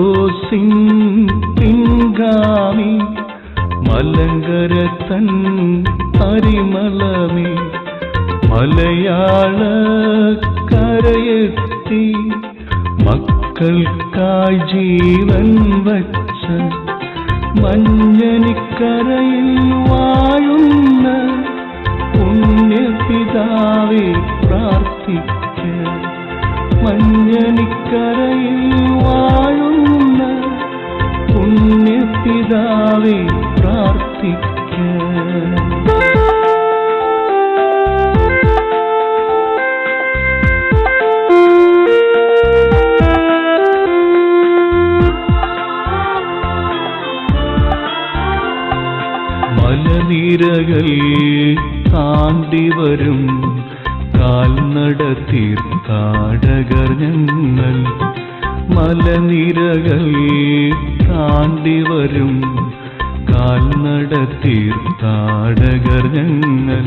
പത്രോസിൻ പിൻഗാമി മലങ്കര തൻ പരിമളമേ മലയാള കരയെത്തി മക്കൾക്കായി ജീവൻ വച്ച മഞ്ഞനിക്കരയിൽ വാഴുന്ന മലനിരകൾ താണ്ടി വരും. കാൽനട തീർത്ഥാടകർ ഞങ്ങൾ. മലനിരകൾ താണ്ടി വരും. കാൽനട തീർത്ഥാടകർ ഞങ്ങൾ.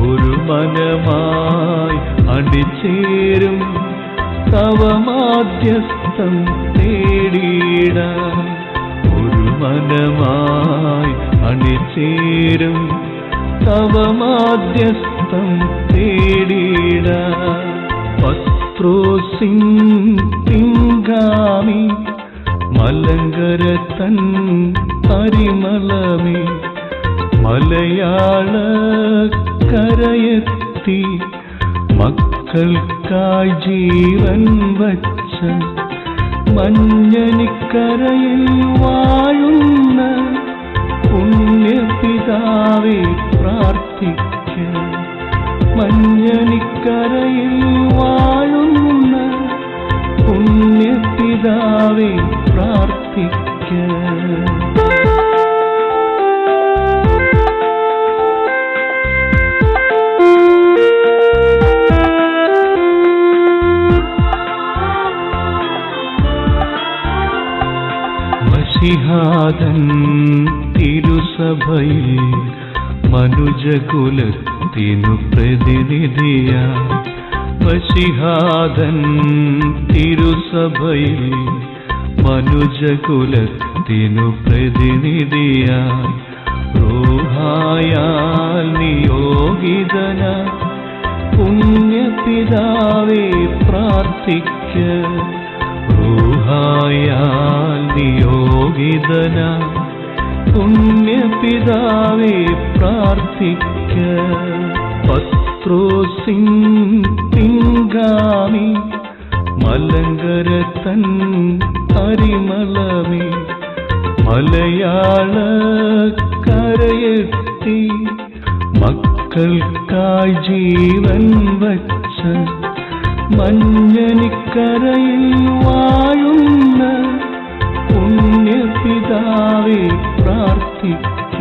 ഒരു മനമായി അടിച്ചേരും. തവമാധ്യസ്ഥം മനമായി അണിചേരും. തവമാധ്യസ്ഥം തേടിട പത്രോസിംഗ് തിങ്കാമി മലങ്കര തൻ പരിമളമേ. മലയാള കരയെത്തി. മക്കൾക്കായി ജീവൻ വച്ച മഞ്ഞനിക്കരയിൽ വാഴുന്ന പുണ്യപിതാവെ പ്രാർത്ഥിക്ക മഞ്ഞനിക്കരയിൽ വാഴുന്ന പുണ്യപിതാവെ പ്രാർത്ഥിക്ക മഷിഹാദൻ തിരുസഭയിൽ മനുജകുലത്തിനു പ്രതിനിധിയ. മഷിഹാദൻ തിരുസഭയിൽ മനുജകുലത്തിനു പ്രതിനിധിയ. റൂഹായാൽ നിയോഗിതന. പുണ്യപിതാവേ പ്രാർത്ഥിക്ക. റൂഹായാൽ നിയോഗിതന പുണ്യപിതാവെ പ്രാർത്ഥിക്ക. പത്രോസിൻ പിൻഗാമി മലങ്കര തൻ പരിമളമേ മലയാള കരയെത്തി മക്കൾക്കായി ജീവൻ വച്ച മഞ്ഞനിക്കരയിൽ വാഴുന്ന പുണ്യപിതാവെ പ്രാർത്ഥിക്ക.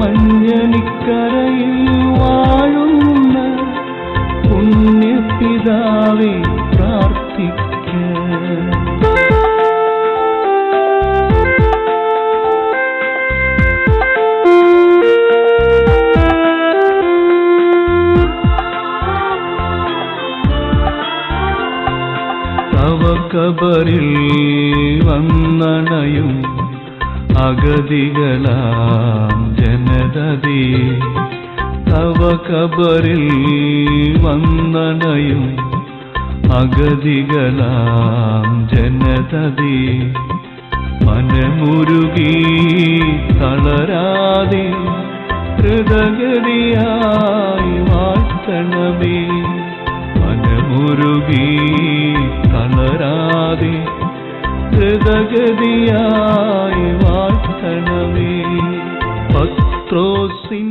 മഞ്ഞനിക്കരയിൽ വാഴുന്ന പുണ്യപിതാവെ പ്രാർത്ഥിക്ക. കബറിൽ വന്നണയും അഗതികളാം ജനതതി. തവ കബറിൽ വന്നണയും അഗതികളാം ജനതതി. മനമുരുകി തളരാതി ഹൃദഗതിയായി വാഴ്ത്തണമേ. മനമുരുകീ ജഗതിയായി വാഴ്ത്തണമേ ഭക്തോസിൻ